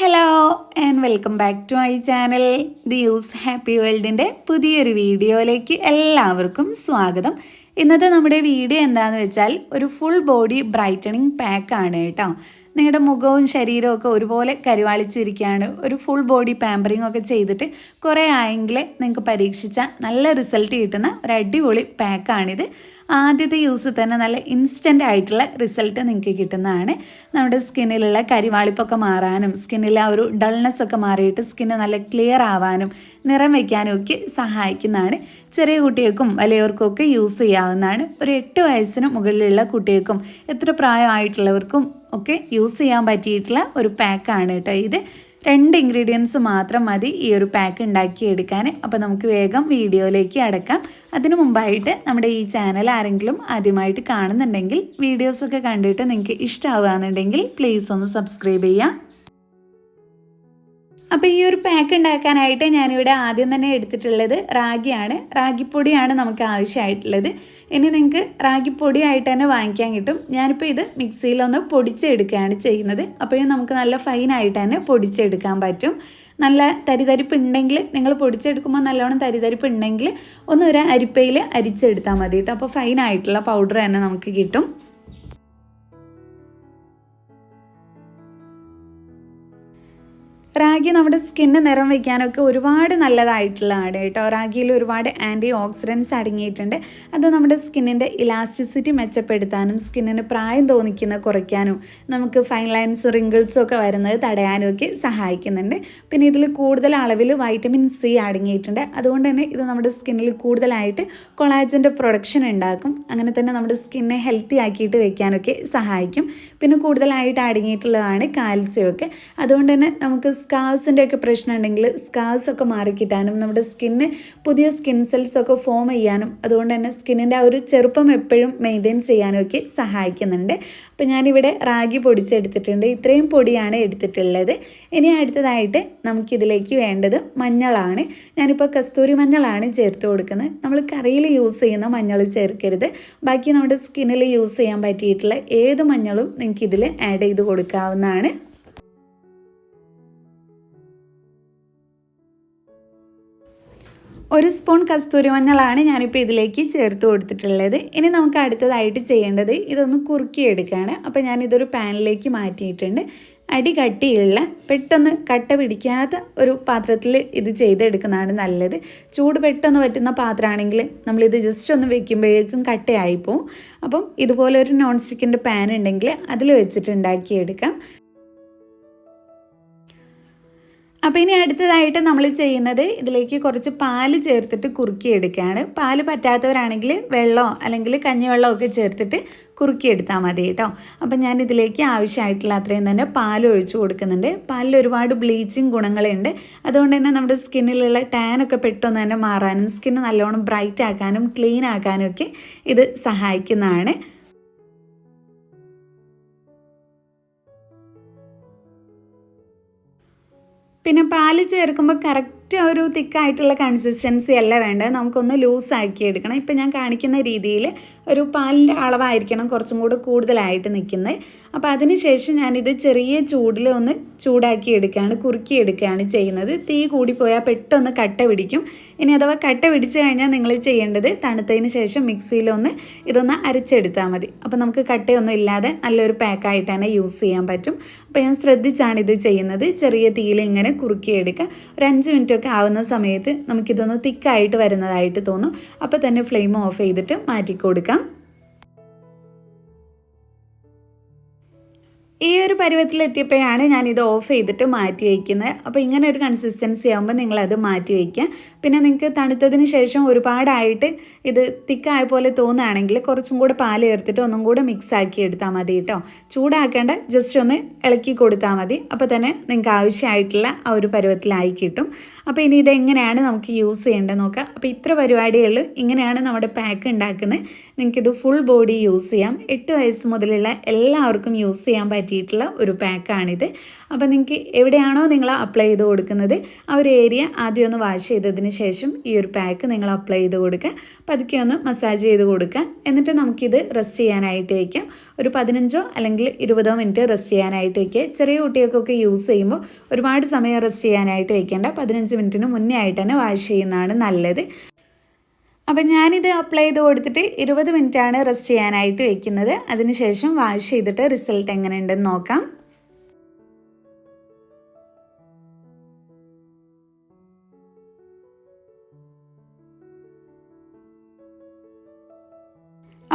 Hello and welcome back to my channel the use happy വേൾഡിന്റെ പുതിയൊരു വീഡിയോയിലേക്ക് എല്ലാവർക്കും സ്വാഗതം. ഇന്നത്തെ നമ്മുടെ വീഡിയോ എന്താണെന്ന് വെച്ചാൽ ഒരു ഫുൾ ബോഡി ബ്രൈറ്റനിങ് പാക്കാണ് കേട്ടോ. നിങ്ങളുടെ മുഖവും ശരീരവും ഒക്കെ ഒരുപോലെ കരുവാളിച്ചിരിക്കുകയാണ്. ഒരു ഫുൾ ബോഡി പാമ്പറിങ് ഒക്കെ ചെയ്തിട്ട് കുറേ ആയെങ്കിൽ നിങ്ങൾക്ക് പരീക്ഷിച്ച നല്ല റിസൾട്ട് കിട്ടുന്ന ഒരു അടിപൊളി പാക്കാണിത് ആദ്യത്തെ യൂസ് തന്നെ നല്ല ഇൻസ്റ്റന്റ് ആയിട്ടുള്ള റിസൾട്ട് നിങ്ങൾക്ക് കിട്ടുന്നതാണ്. നമ്മുടെ സ്കിന്നിലുള്ള കരിവാളിപ്പൊക്കെ മാറാനും സ്കിന്നിലെ ഒരു ഡൾനെസ് ഒക്കെ മാറിയിട്ട് സ്കിന്ന് നല്ല ക്ലിയർ ആവാനും നിറം വയ്ക്കാനും ഒക്കെ സഹായിക്കുന്നതാണ്. ചെറിയ കുട്ടികൾക്കും വലിയവർക്കും ഒക്കെ യൂസ് ചെയ്യാവുന്നതാണ്. ഒരു എട്ട് വയസ്സിന് മുകളിലുള്ള കുട്ടികൾക്കും എത്ര പ്രായമായിട്ടുള്ളവർക്കും ഒക്കെ യൂസ് ചെയ്യാൻ പറ്റിയിട്ടുള്ള ഒരു പാക്കാണ് കേട്ടോ ഇത്. രണ്ട് ഇൻഗ്രീഡിയൻസ് മാത്രം മതി ഈ ഒരു പാക്ക് ഉണ്ടാക്കിയെടുക്കാൻ. അപ്പോൾ നമുക്ക് വേഗം വീഡിയോയിലേക്ക് അടക്കാം. അതിനു മുമ്പായിട്ട് നമ്മുടെ ഈ ചാനൽ ആരെങ്കിലും ആദ്യമായിട്ട് കാണുന്നുണ്ടെങ്കിൽ വീഡിയോസൊക്കെ കണ്ടിട്ട് നിങ്ങൾക്ക് ഇഷ്ടമാവുകയാണെന്നുണ്ടെങ്കിൽ പ്ലീസ് ഒന്ന് സബ്സ്ക്രൈബ് ചെയ്യാം അപ്പോൾ ഈ ഒരു പാക്ക് ഉണ്ടാക്കാനായിട്ട് ഞാനിവിടെ ആദ്യം തന്നെ എടുത്തിട്ടുള്ളത് റാഗിയാണ്. റാഗിപ്പൊടിയാണ് നമുക്ക് ആവശ്യമായിട്ടുള്ളത്. ഇനി നിങ്ങൾക്ക് റാഗിപ്പൊടിയായിട്ട് തന്നെ വാങ്ങിക്കാൻ കിട്ടും. ഞാനിപ്പോൾ ഇത് മിക്സിയിലൊന്ന് പൊടിച്ചെടുക്കുകയാണ് ചെയ്യുന്നത്. അപ്പോഴും നമുക്ക് നല്ല ഫൈനായിട്ട് തന്നെ പൊടിച്ചെടുക്കാൻ പറ്റും. നല്ല തരിതരിപ്പ് ഉണ്ടെങ്കിൽ നിങ്ങൾ പൊടിച്ചെടുക്കുമ്പോൾ നല്ലോണം തരിതരിപ്പ് ഉണ്ടെങ്കിൽ ഒന്ന് ഒരു അരിപ്പയിൽ അരിച്ചെടുത്താൽ മതി കേട്ടോ. അപ്പോൾ ഫൈനായിട്ടുള്ള പൗഡർ തന്നെ നമുക്ക് കിട്ടും. റാഗി നമ്മുടെ സ്കിന്ന് നിറം വയ്ക്കാനൊക്കെ ഒരുപാട് നല്ലതായിട്ടുള്ളതാണ് കേട്ടോ. റാഗിയിൽ ഒരുപാട് ആന്റി ഓക്സിഡൻസ് അടങ്ങിയിട്ടുണ്ട്. അത് നമ്മുടെ സ്കിന്നിന്റെ ഇലാസ്റ്റിസിറ്റി മെച്ചപ്പെടുത്താനും സ്കിന്നിന് പ്രായം തോന്നിക്കുന്ന കുറയ്ക്കാനും നമുക്ക് ഫൈൻ ലൈൻസ് റിങ്കിൾസും ഒക്കെ വരുന്നത് തടയാനും ഒക്കെ സഹായിക്കുന്നുണ്ട്. പിന്നെ ഇതിൽ കൂടുതൽ അളവിൽ വൈറ്റമിൻ സി അടങ്ങിയിട്ടുണ്ട്. അതുകൊണ്ട് തന്നെ ഇത് നമ്മുടെ സ്കിന്നിൽ കൂടുതലായിട്ട് കൊളാജന്റെ പ്രൊഡക്ഷൻ ഉണ്ടാക്കും. അങ്ങനെ തന്നെ നമ്മുടെ സ്കിന്നെ ഹെൽത്തി ആക്കിയിട്ട് വെക്കാനൊക്കെ സഹായിക്കും. പിന്നെ കൂടുതലായിട്ട് അടങ്ങിയിട്ടുള്ളതാണ് കാൽസ്യമൊക്കെ അതുകൊണ്ട് തന്നെ നമുക്ക് സ്കാർസിന്റെ ഒക്കെ പ്രശ്നം ഉണ്ടെങ്കിൽ സ്കാർസ് ഒക്കെ മാറിക്കിട്ടാനും നമ്മുടെ സ്കിന്ന് പുതിയ സ്കിൻ സെൽസ് ഒക്കെ ഫോം ചെയ്യാനും അതുകൊണ്ട് തന്നെ സ്കിന്നിന്റെ ആ ഒരു ചെറുപ്പം എപ്പോഴും മെയിന്റെയിൻ ചെയ്യാനും ഒക്കെ സഹായിക്കുന്നുണ്ട്. അപ്പോൾ ഞാനിവിടെ റാഗി പൊടിച്ചെടുത്തിട്ടുണ്ട്. ഇത്രയും പൊടിയാണ് എടുത്തിട്ടുള്ളത്. ഇനി അടുത്തതായിട്ട് നമുക്കിതിലേക്ക് വേണ്ടത് മഞ്ഞളാണ്. ഞാനിപ്പോൾ കസ്തൂരി മഞ്ഞളാണ് ചേർത്ത് കൊടുക്കുന്നത്. നമ്മൾ കറിയിൽ യൂസ് ചെയ്യുന്ന മഞ്ഞൾ ചേർക്കരുത്. ബാക്കി നമ്മുടെ സ്കിന്നിൽ യൂസ് ചെയ്യാൻ പറ്റിയിട്ടുള്ള ഏത് മഞ്ഞളും നിങ്ങൾക്ക് ഇതിൽ ആഡ് ചെയ്ത് കൊടുക്കാവുന്നതാണ്. ഒരു സ്പൂൺ കസ്തൂരി മഞ്ഞളാണ് ഞാനിപ്പോൾ ഇതിലേക്ക് ചേർത്ത് കൊടുത്തിട്ടുള്ളത്. ഇനി നമുക്ക് അടുത്തതായിട്ട് ചെയ്യേണ്ടത് ഇതൊന്ന് കുറുക്കിയെടുക്കുകയാണ് അപ്പോൾ ഞാനിതൊരു പാനിലേക്ക് മാറ്റിയിട്ടുണ്ട്. അടി കട്ടിയുള്ള പെട്ടെന്ന് കട്ട പിടിക്കാത്ത ഒരു പാത്രത്തിൽ ഇത് ചെയ്തെടുക്കുന്നതാണ് നല്ലത്. ചൂട് പെട്ടെന്ന് പറ്റുന്ന പാത്രമാണെങ്കിൽ നമ്മളിത് ജസ്റ്റ് ഒന്ന് വെക്കുമ്പോഴേക്കും കട്ടയായിപ്പോവും അപ്പം ഇതുപോലെ ഒരു നോൺ സ്റ്റിക്കിന്റെ പാൻ ഉണ്ടെങ്കിൽ അതിൽ വെച്ചിട്ട് ഉണ്ടാക്കിയെടുക്കാം. അപ്പോൾ ഇനി അടുത്തതായിട്ട് നമ്മൾ ചെയ്യുന്നത് ഇതിലേക്ക് കുറച്ച് പാൽ ചേർത്തിട്ട് കുറുക്കിയെടുക്കുകയാണ്. പാൽ പറ്റാത്തവരാണെങ്കിൽ വെള്ളമോ അല്ലെങ്കിൽ കഞ്ഞിവെള്ളമോ ഒക്കെ ചേർത്തിട്ട് കുറുക്കിയെടുത്താൽ മതി കേട്ടോ. അപ്പം ഞാൻ ഇതിലേക്ക് ആവശ്യമായിട്ടുള്ള അത്രയും തന്നെ പാൽ ഒഴിച്ചു കൊടുക്കുന്നുണ്ട്. പാലിൽ ഒരുപാട് ബ്ലീച്ചിങ് ഗുണങ്ങളുണ്ട്. അതുകൊണ്ട് തന്നെ നമ്മുടെ സ്കിന്നിലുള്ള ടാനൊക്കെ പെട്ടെന്ന് തന്നെ മാറാനും സ്കിന്ന് നല്ലോണം ബ്രൈറ്റ് ആക്കാനും ക്ലീൻ ആക്കാനും ഒക്കെ ഇത് സഹായിക്കുന്നതാണ്. പിന്നെ പാൽ ചേർക്കുമ്പോൾ കറക്റ്റ് ഒരു തിക്കായിട്ടുള്ള കൺസിസ്റ്റൻസി അല്ല വേണ്ടത്. നമുക്കൊന്ന് ലൂസാക്കി എടുക്കണം. ഇപ്പം ഞാൻ കാണിക്കുന്ന രീതിയിൽ ഒരു പാലിന്റെ അളവായിരിക്കണം കുറച്ചും കൂടെ കൂടുതലായിട്ട് നിൽക്കുന്നത്. അപ്പോൾ അതിന് ശേഷം ഞാനിത് ചെറിയ ചൂടിൽ ഒന്ന് ചൂടാക്കി എടുക്കുകയാണ് കുറുക്കി എടുക്കുകയാണ് ചെയ്യുന്നത്. തീ കൂടിപ്പോയാൽ പെട്ടെന്ന് കട്ട പിടിക്കും. ഇനി അഥവാ കട്ട പിടിച്ചു കഴിഞ്ഞാൽ നിങ്ങൾ ചെയ്യേണ്ടത് തണുത്തതിന് ശേഷം മിക്സിയിലൊന്ന് ഇതൊന്ന് അരച്ചെടുത്താൽ മതി. അപ്പോൾ നമുക്ക് കട്ടയൊന്നും ഇല്ലാതെ നല്ലൊരു പാക്കായിട്ട് തന്നെ യൂസ് ചെയ്യാൻ പറ്റും. അപ്പോൾ ഞാൻ ശ്രദ്ധിച്ചാണ് ഇത് ചെയ്യുന്നത്. ചെറിയ തീയിൽ ഇങ്ങനെ കുറുക്കി എടുക്കുക. ഒരു അഞ്ച് മിനിറ്റ് ഒക്കെ ആവുന്ന സമയത്ത് നമുക്കിതൊന്ന് തിക്കായിട്ട് വരുന്നതായിട്ട് തോന്നും. അപ്പോൾ തന്നെ ഫ്ലെയിം ഓഫ് ചെയ്തിട്ട് മാറ്റി കൊടുക്കാം ഈ ഒരു പരുവത്തിലെത്തിയപ്പോഴാണ് ഞാൻ ഇത് ഓഫ് ചെയ്തിട്ട് മാറ്റി വയ്ക്കുന്നത്. അപ്പോൾ ഇങ്ങനെ ഒരു കൺസിസ്റ്റൻസി ആകുമ്പോൾ നിങ്ങളത് മാറ്റി വയ്ക്കുക. പിന്നെ നിങ്ങൾക്ക് തണുത്തതിന് ശേഷം ഒരുപാടായിട്ട് ഇത് തിക്കായ പോലെ തോന്നുകയാണെങ്കിൽ കുറച്ചും കൂടെ പാൽ ചേർത്തിട്ട് ഒന്നും കൂടെ മിക്സ് ആക്കി എടുത്താൽ മതി കേട്ടോ. ചൂടാക്കേണ്ട ജസ്റ്റ് ഒന്ന് ഇളക്കി കൊടുത്താൽ മതി. അപ്പോൾ തന്നെ നിങ്ങൾക്ക് ആവശ്യമായിട്ടുള്ള ആ ഒരു പരുവത്തിലായി കിട്ടും. അപ്പോൾ ഇനി ഇതെങ്ങനെയാണ് നമുക്ക് യൂസ് ചെയ്യേണ്ടത് നോക്കാം. അപ്പോൾ ഇത്ര പരിപാടികളിൽ ഇങ്ങനെയാണ് നമ്മുടെ പാക്ക് ഉണ്ടാക്കുന്നത്. നിങ്ങൾക്കിത് ഫുൾ ബോഡി യൂസ് ചെയ്യാം. എട്ട് വയസ്സ് മുതലുള്ള എല്ലാവർക്കും യൂസ് ചെയ്യാൻ പറ്റും. പറ്റിയിട്ടുള്ള ഒരു പാക്കാണിത്. അപ്പോൾ നിങ്ങൾക്ക് എവിടെയാണോ നിങ്ങൾ അപ്ലൈ ചെയ്ത് കൊടുക്കുന്നത് ആ ഒരു ഏരിയ ആദ്യം ഒന്ന് വാഷ് ചെയ്തതിന് ശേഷം ഈ ഒരു പാക്ക് നിങ്ങൾ അപ്ലൈ ചെയ്ത് കൊടുക്കുക. പതുക്കെ ഒന്ന് മസാജ് ചെയ്ത് കൊടുക്കുക. എന്നിട്ട് നമുക്കിത് റെസ്റ്റ് ചെയ്യാനായിട്ട് വയ്ക്കാം ഒരു പതിനഞ്ചോ അല്ലെങ്കിൽ ഇരുപതോ മിനിറ്റ് റെസ്റ്റ് ചെയ്യാനായിട്ട് വയ്ക്കുക ചെറിയ കുട്ടികൾക്കൊക്കെ യൂസ് ചെയ്യുമ്പോൾ ഒരുപാട് സമയം റെസ്റ്റ് ചെയ്യാനായിട്ട് വയ്ക്കേണ്ട പതിനഞ്ച് മിനിറ്റിന് മുന്നേ ആയിട്ട് തന്നെ വാഷ് ചെയ്യുന്നതാണ് നല്ലത്. അപ്പം ഞാനിത് അപ്ലൈ ചെയ്ത് കൊടുത്തിട്ട് ഇരുപത് മിനിറ്റാണ് റെസ്റ്റ് ചെയ്യാനായിട്ട് വെക്കുന്നത്. അതിനുശേഷം വാഷ് ചെയ്തിട്ട് റിസൾട്ട് എങ്ങനെയുണ്ടെന്ന് നോക്കാം.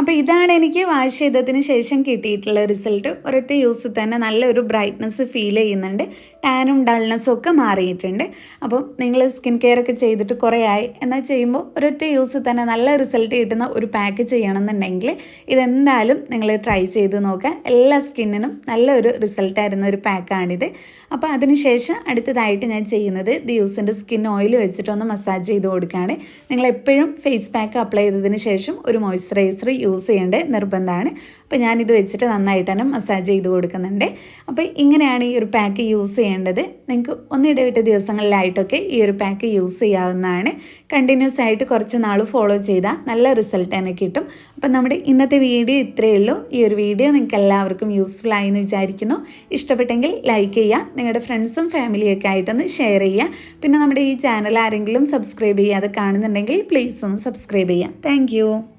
അപ്പോൾ ഇതാണ് എനിക്ക് വാഷ് ചെയ്തതിന് ശേഷം കിട്ടിയിട്ടുള്ള റിസൾട്ട്. ഒരൊറ്റ യൂസ് തന്നെ നല്ലൊരു ബ്രൈറ്റ്നസ് ഫീൽ ചെയ്യുന്നുണ്ട്. ടാനും ഡൾനെസ്സും ഒക്കെ മാറിയിട്ടുണ്ട്. അപ്പം നിങ്ങൾ സ്കിൻ കെയർ ഒക്കെ ചെയ്തിട്ട് കുറേ ആയി എന്നാൽ ചെയ്യുമ്പോൾ ഒരൊറ്റ യൂസ് തന്നെ നല്ല റിസൾട്ട് കിട്ടുന്ന ഒരു പാക്ക് ചെയ്യണമെന്നുണ്ടെങ്കിൽ ഇതെന്തായാലും നിങ്ങൾ ട്രൈ ചെയ്ത് നോക്കുക. എല്ലാ സ്കിന്നിനും നല്ലൊരു റിസൾട്ട് ആയിരുന്ന ഒരു പാക്കാണിത്. അപ്പോൾ അതിനുശേഷം അടുത്തതായിട്ട് ഞാൻ ചെയ്യുന്നത് യൂസിന്റെ സ്കിൻ ഓയിൽ വെച്ചിട്ടൊന്ന് മസാജ് ചെയ്ത് കൊടുക്കുകയാണ്. നിങ്ങൾ എപ്പോഴും ഫേസ് പാക്ക് അപ്ലൈ ചെയ്തതിന് ശേഷം ഒരു മോയ്സ്ചറൈസർ യൂസ് ചെയ്യേണ്ടത് നിർബന്ധമാണ്. അപ്പോൾ ഞാനിത് വെച്ചിട്ട് നന്നായിട്ട് തന്നെ മസാജ് ചെയ്ത് കൊടുക്കുന്നുണ്ട്. അപ്പോൾ ഇങ്ങനെയാണ് ഈ ഒരു പാക്ക് യൂസ് ചെയ്യേണ്ടത്. നിങ്ങൾക്ക് ഒന്നിടവിട്ട ദിവസങ്ങളിലായിട്ടൊക്കെ ഈ ഒരു പാക്ക് യൂസ് ചെയ്യാവുന്നതാണ്. കണ്ടിന്യൂസ് ആയിട്ട് കുറച്ച് നാൾ ഫോളോ ചെയ്താൽ നല്ല റിസൾട്ട് തന്നെ കിട്ടും. അപ്പം നമ്മുടെ ഇന്നത്തെ വീഡിയോ ഇത്രയേ ഉള്ളൂ. ഈ ഒരു വീഡിയോ നിങ്ങൾക്ക് എല്ലാവർക്കും യൂസ്ഫുൾ ആയി എന്ന് വിചാരിക്കുന്നു. ഇഷ്ടപ്പെട്ടെങ്കിൽ ലൈക്ക് ചെയ്യുക. നിങ്ങളുടെ ഫ്രണ്ട്സും ഫാമിലിയൊക്കെ ആയിട്ടൊന്ന് ഷെയർ ചെയ്യുക. പിന്നെ നമ്മുടെ ഈ ചാനൽ ആരെങ്കിലും സബ്സ്ക്രൈബ് ചെയ്യാതെ കാണുന്നുണ്ടെങ്കിൽ പ്ലീസ് ഒന്ന് സബ്സ്ക്രൈബ് ചെയ്യുക. താങ്ക്